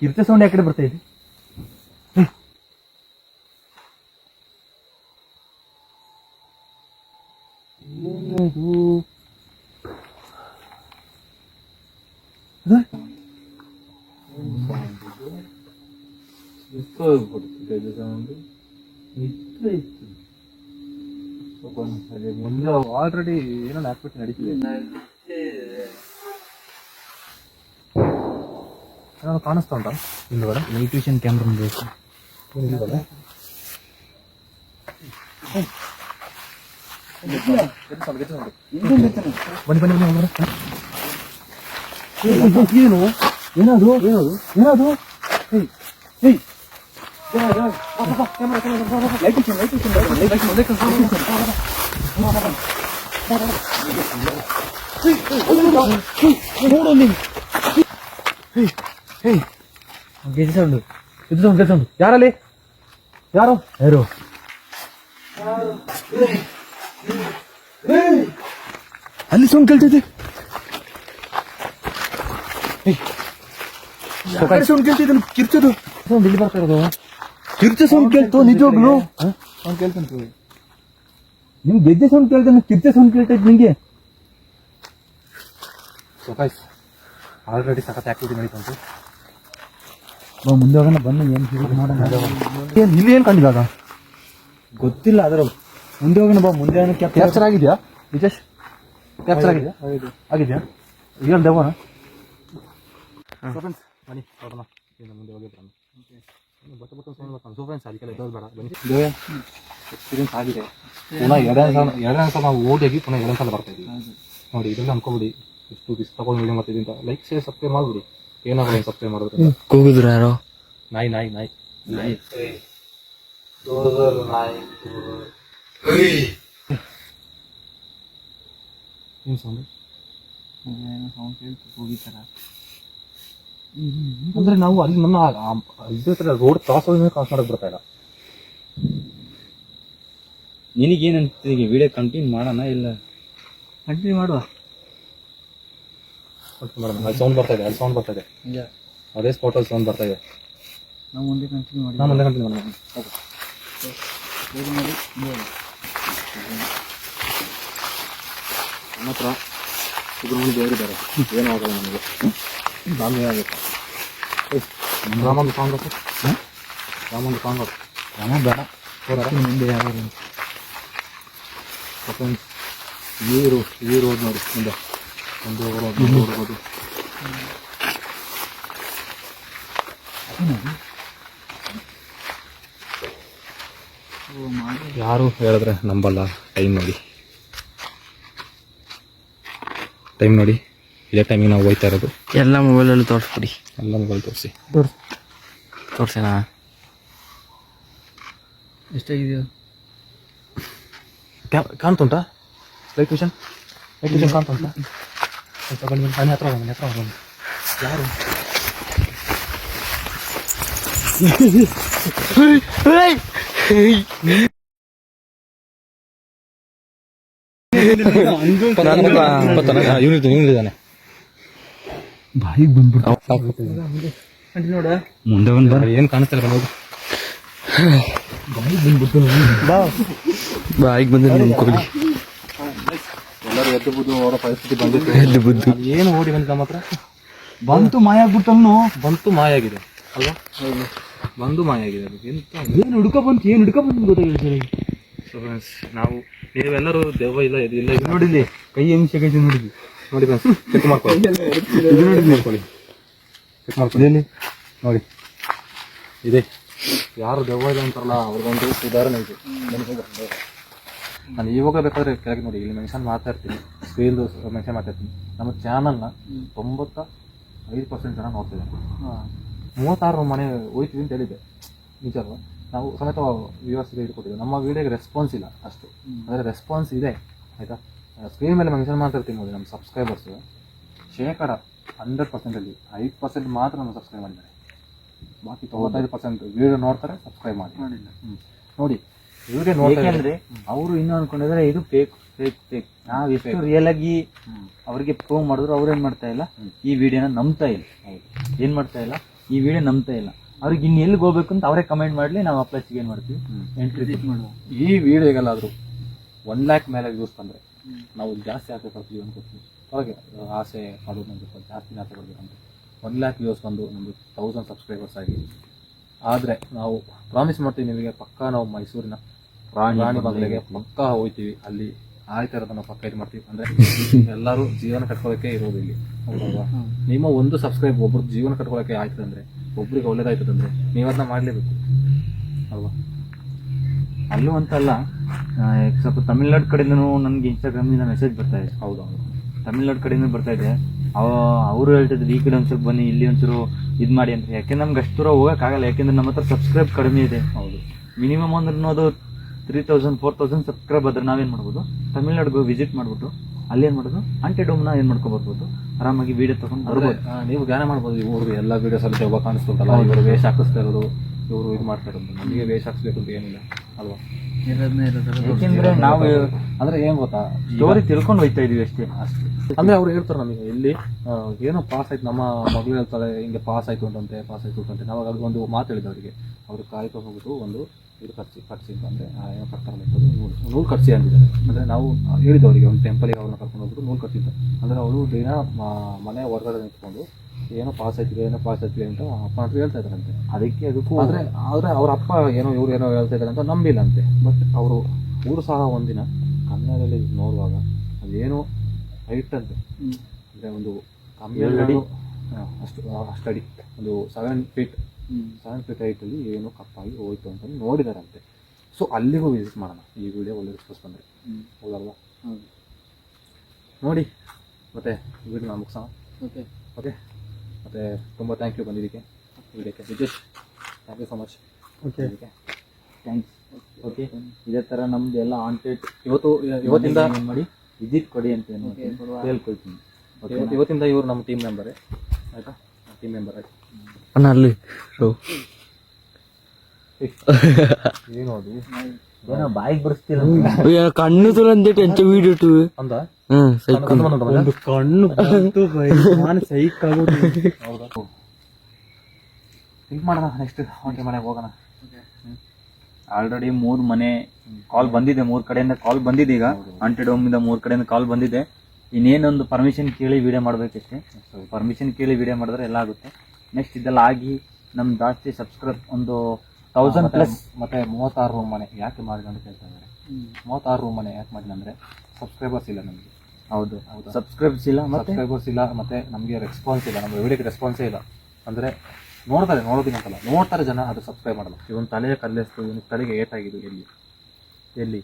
ಕಿರ್ಚೆ ಸೌಂಡ್ ಯಾಕಡೆ ಬರ್ತಾ ಇದೆ? ಏನದು ಗೆಜ್ಜೆ ಸೌಂಡ್ ಮುಂದೆ ಆಲ್ರೆಡಿ ಏನೋ ಆಕ್ಟಿವಿಟಿ ನಡೀತಿದೆ ಏನಾದ್ರು ಕಾಣಿಸ್ತಾ ಉಂಟಾ ಹಿಂದ್ಗಡೆ ನೈಟ್ ವಿಷನ್ ಕ್ಯಾಮ್ರಾ ಬೇಕು ಹಿಂದ್ಗಡೆ ಬನ್ನಿ ಬನ್ನಿ ಬನ್ನಿ ಒಳಗಡೆ. ಏನು ಏನದು ಏನದು ಏನದು ಏಯ್ ಏಯ್ ಗೆಜ್ಜೆ ಸೌಂಡು ಇದು ಸೌಂಡ್ ಇದು ಸೌಂಡ್ ಯಾರಲ್ಲಿ ಯಾರು ಯಾರು ಅಲ್ಲಿ ಸೌಂಡ್ ಕೇಳ್ತೈತಿ ಸೌಂಡ್ ಕೇಳ್ತಿದ್ದೆ ಕಿರ್ಚೋದು. ಸೌಂಡ್ ಇಲ್ಲಿ ಬರ್ತಾ ಇರೋದು? ಕಿರ್ಚೋ ಸೌಂಡ್ ಕೇಳ್ತು ನಿಜವಾಗ್ಲು? ಸೌಂಡ್ ಕೇಳ್ತಂತು ನಿಮ್ ಗೆಜ್ಜೆ ಸೌಂಡ್ ಕೇಳ್ತಾನೆ ಕಿರ್ಚೆ ಸೌಂಡ್ ಕೇಳ್ತೈತೆ ನಿಂಗೆ? ಆಲ್ರೆಡಿ ಸಖತ್ ಆಕ್ಟಿವಿಟಿ ನಡೀತಂತು ಮುಂದೆ ಹೋಗೋಣ ಬನ್ನಿ ಏನ್ ಹೇಳಿ ಮಾಡೋಣ. ಏನ್ ಇಲ್ಲಿ ಏನ್ ಕಂಡಿದಾಗ ಗೊತ್ತಿಲ್ಲ ಅದರ ಮುಂದೆ ಹೋಗೋಣ ಬಾ ಮುಂದೆ ಏನೋ ಕ್ಯಾಪ್ಚರ್ ಆಗಿದ್ಯಾ? ವಿಜೇಶ್ ಕ್ಯಾಪ್ಚರ್ ಆಗಿದ್ಯಾ? ಆಗಿದೆಯಾ ರಿಯಲ್ ದೆವ್ವನ ಸೊ ಫ್ರೆಂಡ್ಸ್ ಬನ್ನಿ ನೋಡೋಣ ಏನು ಮುಂದೆ ಹೋಗಿ ಬರೋಣ. ಬಟ್ ಬತ್ತ ಸೌಂಡ್ ಸೊ ಫ್ರೆಂಡ್ಸ್ ಅದಕ್ಕೆಲ್ಲ ಎದ್ದೋದು ಬೇಡ. ಬನ್ನಿ. ದೇವ ಎಕ್ಸ್ಪೀರಿಯನ್ಸ್ ಆಗಿದೆ. ಪುನಃ ಎರಡನೇ ಸಲ ಎರಡನೇ ಸಲ ನಾವು ಓದಿಯಾಗಿ ಪುನಃ ಎರಡನೇ ಸಲ ಬರ್ತಾ ಇದ್ದೀವಿ. ನೋಡಿ ಇದನ್ನ ಅನ್ಕೋಬಿಡಿ. ಎಷ್ಟು ದಿವಸ ತಗೊಂಡು ವಿಡಿಯೋ ಮಾಡ್ತಿದ್ದೀನಿ ಅಂತ. ಲೈಕ್ ಶೇರ್ ಸಬ್ಸ್ಕ್ರೈಬ್ ಮಾಡ್ಬಿಡಿ. ಏನಾಗಲ್ಲ ಸಬ್ಸ್ಕ್ರೈಬ್ ಮಾಡಿದ್ರೆ ಕೂಗಿದ್ರು ಯಾರೋ? ನಾಯಿ ನಾಯಿ ನಾಯಿ. ನಾಯಿ. ಏನು ಸೌಂಡ್ ಸೌಂಡ್ ಕೇಳ್ತು ಹೋಗಿತ್ತಾರ ಅಂದ್ರೆ ನಾವು ಅಲ್ಲಿ ನಮ್ಮ ಇದ್ರ ತರ ರೋಡ್ ಕ್ರಾಸ್ ಆಗಿ ಕ್ರಾಸ್ ಮಾಡಕ್ ಬರ್ತಾ ಇಲ್ಲ. ನಿನಗೇನು ಈಗ ವಿಡಿಯೋ ಕಂಟಿನ್ಯೂ ಮಾಡೋಣ ಇಲ್ಲ? ಕಂಟಿನ್ಯೂ ಮಾಡುವ. ಅಲ್ಲಿ ಸೌಂಡ್ ಬರ್ತಾ ಇದೆ ಅಲ್ಲಿ ಸೌಂಡ್ ಬರ್ತಾ ಇದೆ. ಅದೇ ಸ್ಪಾಟ್ ಅಲ್ಲಿ ಸೌಂಡ್ ಬರ್ತಾ ಇದೆ. ನಾವು ಮುಂದೆ ಕಂಟಿನ್ಯೂ ಮಾಡಿ ನಾನು ಒಂದೇ ಕಂಟಿನ್ಯೂ ಮಾಡೋಣ. ಓಕೆ. ಮಾಡಿ ನಮ್ಮ ಹತ್ರ ಸುಬ್ರಹ್ಮಣ್ಯ ದೇವರು ಇದ್ದಾರೆ ಏನೂ ಆಗಲ್ಲ ನಮಗೆ. ದಾಮಿ ಆಗುತ್ತೆ ರಾಮಂದು ಸಾಂಗ್ ರಾಮಂದು ಸಾಂಗ್ ರಾಮ ಬೇಡ. ಮುಂದೆ ಯಾರು ಫ್ರೆಂಡ್ಸ್ ಈ ರೋ ಈ ರೋಡ್ ನೋಡಿ ಮುಂದೆ. ಒಂದು ಹೋಗೋದು ಒಂದು ಹೋಗ್ಬೋದು ಯಾರು ಹೇಳಿದ್ರೆ ನಂಬಲ್ಲ ಟೈಮ್ ನೋಡಿ ಟೈಮ್ ನೋಡಿ ಇದೇ ಟೈಮಿಗೆ ನಾವು ಹೋಯ್ತಾ ಇರೋದು. ಎಲ್ಲ ಮೊಬೈಲಲ್ಲಿ ತೋರಿಸ್ಬಿಡಿ. ಎಲ್ಲ ಮೊಬೈಲ್ ತೋರಿಸಿ. ತೋರ್ಸೋಣ ಎಷ್ಟಾಗಿದೆಯೋ? ಕಾಣ್ತುಂಟಾ? ಲೈಟ್ ವಿಷನ್ ಲೈಟ್ ವಿಷನ್ ಕಾಣ್ತುಂಟಾ? ಸ್ವಲ್ಪ ಬನ್ನಿ. ಬನ್ನಿ ಮನೆ ಹತ್ರ ಹೋಗೋಣ. ಮನೆ ಹತ್ರ ಬಂದು ಯಾರು ಇವನಿದ್ದಾನೆ ಬಾಯಿಗೆ ಬಂದ್ಬಿಟ್ಟು ಕಂಟಿನ್ಯೂ ನೋಡ. ಮುಂದೆ ಒಂದು ಬರ ಏನು ಕಾಣಿಸ್ತಿಲ್ಲ ಹೋಗು. ಬಾಯಿಗೆ ಬಂದ್ರೆ ನಿಂತ್ಕೊಳ್ಳಿ ಎಲ್ಲರೂ ಎದ್ದು ಬುದ್ದು ಅವರ ಪರಿಸ್ಥಿತಿ ಬಂದಿತ್ತು. ಎದ್ದು ಬುದ್ದು. ಅದು ಏನು ಓಡಿ ಬಂದ ನಮ್ಮ ಹತ್ರ? ಬಂತು ಮಾಯ ಆಗ್ಬಿಟ್ಟಲ್ನು ಬಂತು ಮಾಯಾಗಿದೆ ಅಲ್ವಾ? ಬಂದು ಮಾಯ ಆಗಿದೆ ಎಂತ? ಏನ್ ಹುಡುಕ ಬಂತು? ಏನ್ ಹುಡುಕ ಬಂತು ಗೊತ್ತಾಗಿಲ್ಲ ಸರಿ. So ಫ್ರೆಂಡ್ಸ್ ನಾವು ನೀವೆಲ್ಲರೂ ದೆವ್ವ ಇಲ್ಲ ಇದು ಇಲ್ಲ. ಇದು ನೋಡಿ ನೋಡಿಲಿ ಕೈ ಹಿಂಸೆ ಕೈ ನೋಡಿದ್ವಿ ನೋಡಿ ಫ್ರೆಂಡ್ಸ್ ಚೆಕ್ ಮಾಡ್ಕೊಳ್ಳಿ. ಇದು ನೋಡಿ ನೋಡ್ಕೊಳ್ಳಿ ಚೆಕ್ ಮಾಡ್ಕೊಳ್ಳಿ. ನೋಡಿ. ಇದೆ. ಯಾರು ದೆವ್ವ ಇದೆ ಅಂತಾರಲ್ಲ ಅವ್ರಿಗೊಂದು ಉದಾಹರಣೆ ಇದೆ. ನಾನು ಇವಾಗ ಬೇಕಾದ್ರೆ ಕೆಳಗೆ ನೋಡಿ ಇಲ್ಲಿ ಮೆನ್ಷನ್ ಮಾತಾಡ್ತೀನಿ ಸ್ಕ್ರೀನ್ದು ಮೆನ್ಷನ್ ಮಾತಾಡ್ತೀನಿ ನಮ್ಮ ಚಾನಲ್ನ ತೊಂಬತ್ತ ಐದು ಪರ್ಸೆಂಟ್ ಜನ ನೋಡ್ತಿದ್ದಾರೆ. ಮೂವತ್ತಾರು ಮನೆ ಹೋಯ್ತೀವಿ ಅಂತ ಹೇಳಿದ್ದೆ. ನಿಜ ನಾವು ಸಮೇತ ವ್ಯೂವರ್ಸ್ಗೆ ಇಟ್ಕೊಟ್ಟಿದ್ದೆ ನಮ್ಮ ವಿಡಿಯೋಗೆ ರೆಸ್ಪಾನ್ಸ್ ಇಲ್ಲ ಅಷ್ಟು. ಅಂದರೆ ರೆಸ್ಪಾನ್ಸ್ ಇದೆ ಆಯಿತಾ? ಸ್ಕ್ರೀನ್ ಮೇಲೆ ಮೆನ್ಷನ್ ಮಾಡ್ತಿರ್ತೀವಿ ನೋಡಿ ನಮ್ಮ ಸಬ್ಸ್ಕ್ರೈಬರ್ಸು ಶೇಕಡ ಹಂಡ್ರೆಡ್ ಪರ್ಸೆಂಟಲ್ಲಿ ಐದು ಪರ್ಸೆಂಟ್ ಮಾತ್ರ ನಮ್ಮ ಸಬ್ಸ್ಕ್ರೈಬ್ ಮಾಡಿದ್ದಾರೆ. ಬಾಕಿ ತೊಂಬತ್ತೈದು ಪರ್ಸೆಂಟ್ ವಿಡಿಯೋ ನೋಡ್ತಾರೆ ಸಬ್ಸ್ಕ್ರೈಬ್ ಮಾಡಿ. ನೋಡಿ ವಿಡಿಯೋ ನೋಡ್ತಾರೆ ಅವರು ಇನ್ನೂ ಅನ್ಕೊಂಡಿದ್ರೆ ಇದು ಫೇಕ್ ಫೇಕ್ ಫೇಕ್ ನಾವು ಎಷ್ಟು ರಿಯಲ್ ಆಗಿ ಅವ್ರಿಗೆ ಪ್ರೂವ್ ಮಾಡಿದ್ರು ಅವ್ರು ಏನು ಮಾಡ್ತಾ ಇಲ್ಲ? ಈ ವಿಡಿಯೋನ ನಂಬ್ತಾ ಇಲ್ಲ. ಏನು ಮಾಡ್ತಾ ಇಲ್ಲ? ಈ ವಿಡಿಯೋ ನಂಬ್ತಾ ಇಲ್ಲ. ಅವ್ರಿಗೆ ಇನ್ನು ಎಲ್ಲಿಗೆ ಹೋಗ್ಬೇಕು ಅಂತ ಅವರೇ ಕಮೆಂಟ್ ಮಾಡಲಿ ನಾವು ಅಪ್ಲೈಸ್ಗೆ ಏನು ಮಾಡ್ತೀವಿ? ಎಂಟ್ರಿ ಮಾಡುವ. ಈ ವಿಡಿಯೋಗೆಲ್ಲಾದರೂ ಒನ್ ಲ್ಯಾಕ್ ಮೇಲೆ ವ್ಯೂಸ್ ಬಂದರೆ ನಾವು ಜಾಸ್ತಿ ಆಸೆ ಪಡ್ತೀವಿ ಅನ್ಕೋತೀವಿ ಹೊರಗೆ ಆಸೆ ಪಡೋದು ನಮ್ಗೆ ಸ್ವಲ್ಪ ಜಾಸ್ತಿ ಆಸೆ ಪಡ್ಬೇಕಂತ ಒನ್ ಲ್ಯಾಕ್ ವ್ಯೂಸ್ ಬಂದು ನಮ್ಮದು ತೌಸಂಡ್ ಸಬ್ಸ್ಕ್ರೈಬರ್ಸ್ ಆಗಿ. ಆದರೆ ನಾವು ಪ್ರಾಮಿಸ್ ಮಾಡ್ತೀವಿ ನಿಮಗೆ ಪಕ್ಕಾ ನಾವು ಮೈಸೂರಿನ ಪ್ರಾಣಿ ರಾಣಿ ಬಾಗಿಲಿಗೆ ಪಕ್ಕಾ ಹೋಗ್ತೀವಿ ಅಲ್ಲಿ ಆಯ್ತಾ ಇರೋದನ್ನ ಪಕ್ಕ ಇದು ಮಾಡ್ತೀವಿ. ಅಂದ್ರೆ ಎಲ್ಲರೂ ಜೀವನ ಕಟ್ಕೊಳ್ಳೋಕೆ ಇರೋದು ಇಲ್ಲಿ ನಿಮ್ಮ ಒಂದು ಸಬ್ಸ್ಕ್ರೈಬ್ ಒಬ್ರು ಜೀವನ ಕಟ್ಕೊಳ್ಳೋಕೆ ಆಯ್ತು ಅಂದ್ರೆ ಒಬ್ರಿಗೆ ಒಳ್ಳೇದಾಯ್ತದೆ ಅಂದ್ರೆ ನೀವು ಅದನ್ನ ಮಾಡ್ಲೇಬೇಕು. ಅಲ್ವಾ? ಅಲ್ಲೂ ಅಂತಲ್ಲ ಸ್ವಲ್ಪ ತಮಿಳ್ನಾಡು ಕಡೆಯಿಂದನೂ ನನಗೆ ಇನ್ಸ್ಟಾಗ್ರಾಮಿಂದ ಮೆಸೇಜ್ ಬರ್ತಾ ಇದೆ. ಹೌದು ತಮಿಳ್ನಾಡು ಕಡೆಯಿಂದ ಬರ್ತಾ ಇದೆ. ಅವ ಅವರು ಹೇಳ್ತಿದ್ರು ಈ ಕಡೆ ಒಂಚೂರು ಬನ್ನಿ ಇಲ್ಲಿ ಒಂಚೂರು ಇದು ಮಾಡಿ ಅಂತ. ಯಾಕೆಂದ್ರೆ ನಮ್ಗೆ ಅಷ್ಟು ದೂರ ಹೋಗೋಕ್ಕಾಗಲ್ಲ ಯಾಕೆಂದ್ರೆ ನಮ್ಮ ಹತ್ರ ಸಬ್ಸ್ಕ್ರೈಬ್ ಕಡಿಮೆ ಇದೆ. ಹೌದು. ಮಿನಿಮಮ್ ಅಂದ್ರೂ ಅದು three thousand four thousand subscribe ಆದ್ರೆ ನಾವೇನ್ ಮಾಡ್ಬೋದು? ತಮಿಳ್ನಾಡಿಗೆ ವಿಸಿಟ್ ಮಾಡ್ಬಿಟ್ಟು ಅಲ್ಲಿ ಏನ್ ಮಾಡೋದು ನ ಏನ್ ಮಾಡ್ಕೊ ಬರ್ಬೋದು ಆರಾಮಾಗಿ ವಿಡಿಯೋ ತಗೊಂಡು ಬರ್ಬೋದು. ನೀವು ಗಾನ ಮಾಡ್ಬೋದು ಇವ್ರು ಎಲ್ಲ ವಿಡಿಯೋಸ್ ಅಲ್ಲಿ ಒಬ್ಬ ಕಾಣಿಸ್ತಲ್ಲ ಇವರು ವೇಷ ಹಾಕಿಸ್ತಾ ಇರೋದು ಇವರು ಇದು ಮಾಡ್ತಾ ಇರೋದು ನಮಗೆ ವೇಷ ಹಾಕ್ಸ್ಬೇಕು ಅಂತ ಏನಿಲ್ಲ ಅಲ್ವಾ? ಯಾಕೆಂದ್ರೆ ನಾವು ಅಂದ್ರೆ ಏನ್ ಗೊತ್ತಾ? ಸ್ಟೋರಿ ತಿಳ್ಕೊಂಡು ಹೋಯ್ತಾ ಇದೀವಿ ಅಷ್ಟೇ. ಅಷ್ಟೇ ಅಂದ್ರೆ ಅವ್ರು ಹೇಳ್ತಾರೆ ನಮಗೆ ಇಲ್ಲಿ ಏನೋ ಪಾಸ್ ಆಯ್ತು ನಮ್ಮ ಮಗಳು ಹೇಳ್ತಾಳೆ ಹಿಂಗೆ ಪಾಸ್ ಆಯ್ತು ಅಂತಂತೆ ಪಾಸ್ ಆಯ್ತು ಅಂತಂತೆ. ನಾವಾಗ ಅದು ಒಂದು ಮಾತು ಹೇಳಿದ್ದೆ ಅವರಿಗೆ. ಅವ್ರು ಕಾಯ್ಕೊಂಡು ಹೋಗ್ಬಿಟ್ಟು ಒಂದು ಇದು ಖರ್ಚಿ ಖರ್ಚಿ ಅಂತಂದರೆ ಏನೋ ಕರ್ಕೊಂಡು ಅಂತದ್ದು ನೂಲು ನೂಲು ಖರ್ಚಿ ಅಂತಿದ್ದಾರೆ ಅಂದರೆ ನಾವು ಹೇಳಿದ್ದು ಅವರಿಗೆ ಒಂದು ಟೆಂಪಲಿಗೆ ಅವ್ರನ್ನ ಕರ್ಕೊಂಡು ಹೋಗ್ಬಿಟ್ಟು ನೂಲು ಖರ್ಚಿದ್ದ ಅಂದರೆ ಅವರು ದಿನ ಮನೆ ಹೊರಗಡೆ ನಿಂತ್ಕೊಂಡು ಏನೋ ಪಾಸ್ ಆಯ್ತಿದೆ ಏನೋ ಪಾಸ್ ಆಯ್ತಿದೆ ಅಂತ ಅಪ್ಪ ಅಂತ ಹೇಳ್ತಾ ಇದ್ದಾರಂತೆ. ಅದಕ್ಕೆ ಅದಕ್ಕೂ ಆದರೆ ಆದರೆ ಅವ್ರ ಅಪ್ಪ ಏನೋ ಇವ್ರು ಏನೋ ಹೇಳ್ತಾ ಇದ್ದಾರೆ ಅಂತ ನಂಬಿಲ್ಲ ಅಂತೆ ಬಟ್ ಅವರು ಊರು ಸಹ ಒಂದಿನ ಕನ್ನಡದಲ್ಲಿ ನೋಡುವಾಗ ಅದೇನೋ ಹೈಟ್ ಅಂತೆ. ಅಂದರೆ ಒಂದು ಕಮ್ಮಿ ಅಷ್ಟು ಅಷ್ಟಡಿ ಒಂದು ಸೆವೆನ್ ಫೀಟ್ ಸೆವೆನ್ ಫೀಟ್ ಹೈಟಲ್ಲಿ ಏನೋ ಕಪ್ಪಾಗಿ ಹೋಯ್ತು ಅಂತ ನೋಡಿದಾರಂತೆ. ಸೊ ಅಲ್ಲಿಗೂ ವಿಸಿಟ್ ಮಾಡೋಣ. ಈ ವಿಡಿಯೋ ಒಳ್ಳೆ ರಿಸ್ಪಾನ್ಸ್ ಬಂದರೆ. ಹೌದಲ್ವಾ ನೋಡಿ. ಮತ್ತೆ ವಿಡಿಯೋ ಮುಗಿಸೋಣ. ಓಕೆ ಓಕೆ ಮತ್ತೆ ತುಂಬ ಥ್ಯಾಂಕ್ ಯು ಬಂದಿದ್ದಕ್ಕೆ. ವಿಡಿಯೋಕ್ಕೆ Vijesh thank you so much okay thanks okay ಇದೇ ಥರ ನಮ್ದು ಎಲ್ಲ ಆಂಟೆಡ್ ಇವತ್ತು ಇವತ್ತಿಂದ ಮಾಡಿ ವಿಜಿಟ್ ಕೊಡಿ ಅಂತ. ಹೇಳ್ಕೊಳ್ತೀನಿ. ಇವತ್ತು- ಇವತ್ತಿಂದ ಇವರು ನಮ್ಮ ಟೀಮ್ ಮೆಂಬರೇ ಆಯಿತಾ? ಟೀಮ್ ಮೆಂಬರ್ ಆಯ್ತು. ಅಣ್ಣ ಅಲ್ಲಿ ಏನು ಅದು ಏನೋ ಬಾಯಿಗೆ ಬರ್ಸ್ತಿಲ್ಲ ಕಣ್ಣು ತುಲಂದೆ ಟೆಂಚ ವೀಡಿಯೋ ಟು ಅಂದ? ಹ್ಮ್ ಕಣ್ಣು ಬಂತು ಒಂದು ಕಣ್ಣು ಬಂತು ಬೈ. ನಾನು ಸೈಕ್ ಆಗೋದು. ಹೌದಾ? ಥಿಂಕ್ ಮಾಡೋಣ ನೆಕ್ಸ್ಟ್ ಅವ್ರ ಮನೆಗೆ ಹೋಗೋಣ. ಆಲ್ರೆಡಿ ಮೂರ್ ಮನೆ ಕಾಲ್ ಬಂದಿದೆ ಮೂರ್ ಕಡೆಯಿಂದ ಕಾಲ್ ಬಂದಿದೆ ಈಗ. ಅಂಟೆಡ್ ಹೋಮ್ ಇಂದ ಮೂರ್ ಕಡೆಯಿಂದ ಕಾಲ್ ಬಂದಿದೆ. ಇನ್ನೇನೊಂದು ಪರ್ಮಿಷನ್ ಕೇಳಿ ವಿಡಿಯೋ ಮಾಡ್ಬೇಕಿತ್ತು ಪರ್ಮಿಷನ್ ಕೇಳಿ ವಿಡಿಯೋ ಮಾಡಿದ್ರೆ ಎಲ್ಲ ಆಗುತ್ತೆ. ನೆಕ್ಸ್ಟ್ ಇದೆಲ್ಲ ಆಗಿ ನಮ್ ಜಾಸ್ತಿ ಸಬ್ಸ್ಕ್ರೈಬ್ ಒಂದು ತೌಸಂಡ್ ಪ್ಲಸ್ ಮತ್ತೆ ಮೂವತ್ತಾರು ರೂಮ್ ಮನೆ ಯಾಕೆ ಮಾಡಿದ ಅಂತ ಕೇಳ್ತಾ ಇದ್ದಾರೆ. ಮೂವತ್ತಾರು ರೂಮ್ ಮನೆ ಯಾಕೆ ಮಾಡಿದ ಅಂದ್ರೆ ಸಬ್ಸ್ಕ್ರೈಬರ್ಸ್ ಇಲ್ಲ ನಮಗೆ. ಹೌದು. ಹೌದು? ಸಬ್ಸ್ಕ್ರೈಬ್ಸ್ ಇಲ್ಲ ಮತ್ತೆ? ಸಬ್ಸ್ಕ್ರೈಬರ್ಸ್ ಇಲ್ಲ ಮತ್ತೆ ನಮಗೆ ರೆಸ್ಪಾನ್ಸ್ ಇಲ್ಲ ನಮ್ಮ ವಿಡಿಯೋಗೆ ರೆಸ್ಪಾನ್ಸೇ ಇಲ್ಲ. ಅಂದ್ರೆ ನೋಡ್ತಾರೆ ನೋಡೋದಿನಂತಲ್ಲ ನೋಡ್ತಾರೆ ಜನ ಅದು ಸಬ್ಸ್ಕ್ರೈಬ್ ಮಾಡಲ್ಲ. ಇವನ್ ತಲೆಯ ಕಲ್ಲೆಸ್ತು ಇವನ್ ತಲೆಗೆ ಏಟಾಗಿದ್ದು ಎಲ್ಲಿ? ಎಲ್ಲಿ?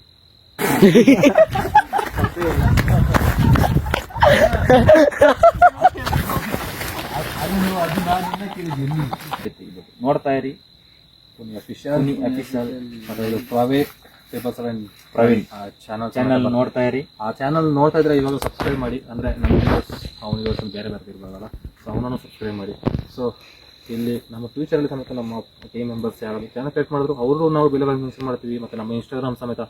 ನೋಡ್ತಾ ಇರಿ. Official official papers seven Praveen channel channel ನೋಡ್ತಾ ಇರಿ. ಆ ಚಾನಲ್ ನೋಡ್ತಾ ಇದ್ರೆ ಇವಾಗ ಸಬ್ಸ್ಕ್ರೈಬ್ ಮಾಡಿ. ಅಂದ್ರೆ ನಮ್ಮ ವಿಡಿಯೋಸ್ ಬೇರೆ ಬೇರೆ ಇರ್ಬೋದಲ್ಲ. ಸೊ ಅವನನ್ನು ಸಬ್ಸ್ಕ್ರೈಬ್ ಮಾಡಿ. ಸೊ ಇಲ್ಲಿ ನಮ್ಮ ಫ್ಯೂಚರಲ್ಲಿ ಸಮೇತ ನಮ್ಮ ಟೀಮ್ ಮೆಂಬರ್ಸ್ ಯಾರು ಚಾನಲ್ ಕ್ರಿಯೇಟ್ ಮಾಡಿದ್ರು ಅವರು ನಾವು ಬೆಲೆಗಳು ಮೆನ್ಷನ್ ಮಾಡ್ತೀವಿ. ಮತ್ತೆ ನಮ್ಮ ಇನ್ಸ್ಟಾಗ್ರಾಮ್ ಸಮೇತ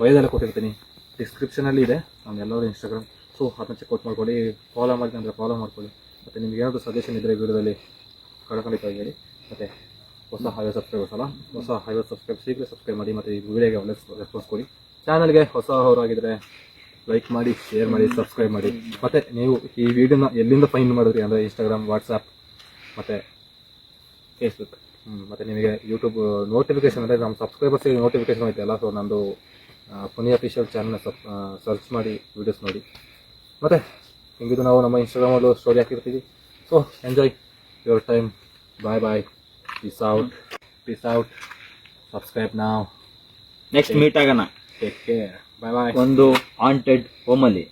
ಬಯೋದೆಲ್ಲ ಕೊಟ್ಟಿರ್ತೀನಿ. ಡಿಸ್ಕ್ರಿಪ್ಷನಲ್ಲಿ ಇದೆ. ನಮ್ಮ ಎಲ್ಲರೂ ಇನ್ಸ್ಟಾಗ್ರಾಮ್ ಸೊ ಅದನ್ನ ಚೆಕ್ಔಟ್ ಮಾಡ್ಕೊಳ್ಳಿ. ಫಾಲೋ ಮಾಡಿ ಅಂದರೆ ಫಾಲೋ ಮಾಡ್ಕೊಳ್ಳಿ. ಮತ್ತು ನಿಮ್ಗೆ ಏನಾದರೂ ಸಜೆಷನ್ ಇದ್ದರೆ ವಿಡಿಯೋದಲ್ಲಿ ಕಳ್ಕೊಂಡಿತ್ತು ಹೇಳಿ. ಮತ್ತು ಹೊಸ ಐವತ್ತು ಸಬ್ಸ್ಕ್ರೈಬರ್ಸ್ ಅಲ್ಲ, ಹೊಸ ಹೈವೇ ಸಬ್ಸ್ಕ್ರೈಬ್ ಶೀಘ್ರ ಸಬ್ಸ್ಕ್ರೈಬ್ ಮಾಡಿ ಮತ್ತು ಈ ವಿಡಿಯೋಗೆ ಒಳ್ಳೆ ರೆಸ್ಪಾನ್ಸ್ ಕೊಡಿ. ಚಾನಲ್ಗೆ ಹೊಸ ಅವರಾಗಿದ್ದರೆ ಲೈಕ್ ಮಾಡಿ ಶೇರ್ ಮಾಡಿ ಸಬ್ಸ್ಕ್ರೈಬ್ ಮಾಡಿ. ಮತ್ತು ನೀವು ಈ ವಿಡಿಯೋನ ಎಲ್ಲಿಂದ ಫೈಂಡ್ ಮಾಡಿದ್ರಿ ಅಂದರೆ ಇನ್ಸ್ಟಾಗ್ರಾಮ್ ವಾಟ್ಸಪ್ ಮತ್ತು ಫೇಸ್ಬುಕ್ ಮತ್ತು ನಿಮಗೆ ಯೂಟ್ಯೂಬ್ ನೋಟಿಫಿಕೇಷನ್ ಅಂದರೆ ನಮ್ಮ ಸಬ್ಸ್ಕ್ರೈಬರ್ಸಿಗೆ ನೋಟಿಫಿಕೇಷನ್ ಐತೆ ಸೊ ನಂದು ಪುನಿ ಅಫಿಷಿಯಲ್ ಚಾನಲ್ನ ಸಬ್ ಸರ್ಚ್ ಮಾಡಿ ವೀಡಿಯೋಸ್ ನೋಡಿ. ಮತ್ತು ಹಿಂಗಿದು ನಾವು ನಮ್ಮ ಇನ್ಸ್ಟಾಗ್ರಾಮಲ್ಲೂ ಸ್ಟೋರಿ ಹಾಕಿರ್ತೀವಿ. So enjoy your time bye bye peace out peace out subscribe ನಾವು ನೆಕ್ಸ್ಟ್ ಮೀಟ್ ಆಗೋಣ. ಟೇಕ್ ಕೇರ್ ಬಾಯ್ ಬಾಯ್ ಒಂದು ಆಂಟೆಡ್ ಹೋಮಲ್ಲಿ